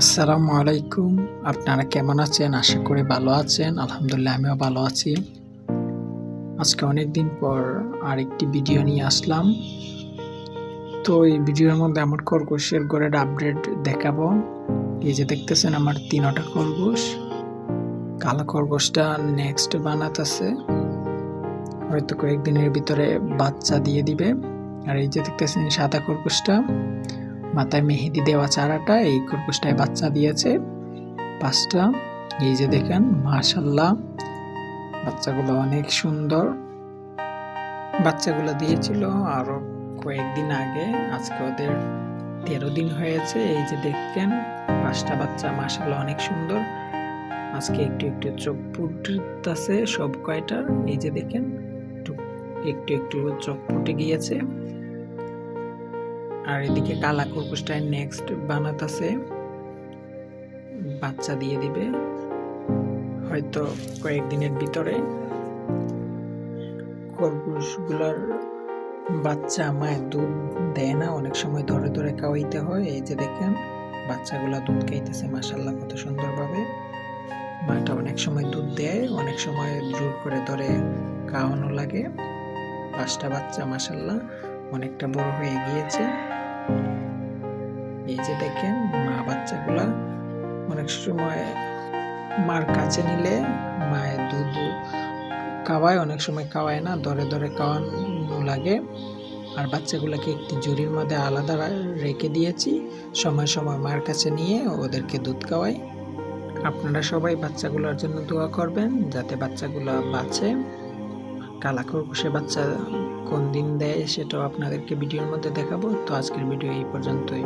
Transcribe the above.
আসসালামু আলাইকুম। আপনারা কেমন আছেন? আশা করি ভালো আছেন। আলহামদুলিল্লাহ, আমিও ভালো আছি। আজকে অনেক দিন পর আরেকটি ভিডিও নিয়ে আসলাম। তো এই ভিডিওর মধ্যে আমার খরগোশের ঘরের আপডেট দেখাবো। এই যে দেখতেছেন আমার তিনটা খরগোশ। কালো খরগোশটা নেক্সট বানাতেছে। হয়তো কয়েকদিনের ভিতরে বাচ্চা দিয়ে দিবে। আর এই যে দেখতেছেন সাদা খরগোশটা। মাথায় মেহেদি দেওয়া চারাটা এই খরগোশটায় বাচ্চা দিয়েছে। পাঁচটা। এই যে দেখেন মাশাল্লাহ বাচ্চাগুলো অনেক সুন্দর। বাচ্চাগুলো দিয়েছিল আরও কয়েকদিন আগে। আজকে ওদের তেরো দিন হয়েছে। এই যে দেখেন, পাঁচটা বাচ্চা মাশাল্লাহ অনেক সুন্দর। আজকে একটু একটু চোখ ফুটতেছে সব কয়টার। এই যে দেখেন, একটু একটু চোখ ফুটে গিয়েছে। আর এদিকে কালা খরগোশটায় নেক্সট বানাতাছে। বাচ্চা দিয়ে দিবে। হয়তো কয়েকদিনের ভিতরে খরগোশগুলোর বাচ্চা মায়ের দুধ দেয় না, অনেক সময় ধরে ধরে খাওয়াইতে হয়। এই যে দেখেন, বাচ্চাগুলা দুধ খাইতেছে মাসাল্লাহ কত সুন্দরভাবে। মাটা অনেক সময় দুধ দেয়, অনেক সময় জোর করে ধরে খাওয়ানো লাগে। পাঁচটা বাচ্চা মাসাল্লাহ অনেকটা বড় হয়ে গিয়েছে। এই যে দেখেন, মা বাচ্চাগুলা অনেক সময় মার কাছে নিলে মায়ের দুধ খাওয়ায়, অনেক সময় খাওয়ায় না, ধরে ধরে খাওয়ানো লাগে। আর বাচ্চাগুলোকে একটি জুড়ির মধ্যে আলাদা রেখে দিয়েছি, সময় সময় মার কাছে নিয়ে ওদেরকে দুধ খাওয়াই। আপনারা সবাই বাচ্চাগুলোর জন্য দোয়া করবেন, যাতে বাচ্চাগুলো বাঁচে। কালা খরগোশে বাচ্চা কোন দিন দেয় সেটাও আপনাদেরকে ভিডিওর মধ্যে দেখাবো। তো আজকের ভিডিও এই পর্যন্তই।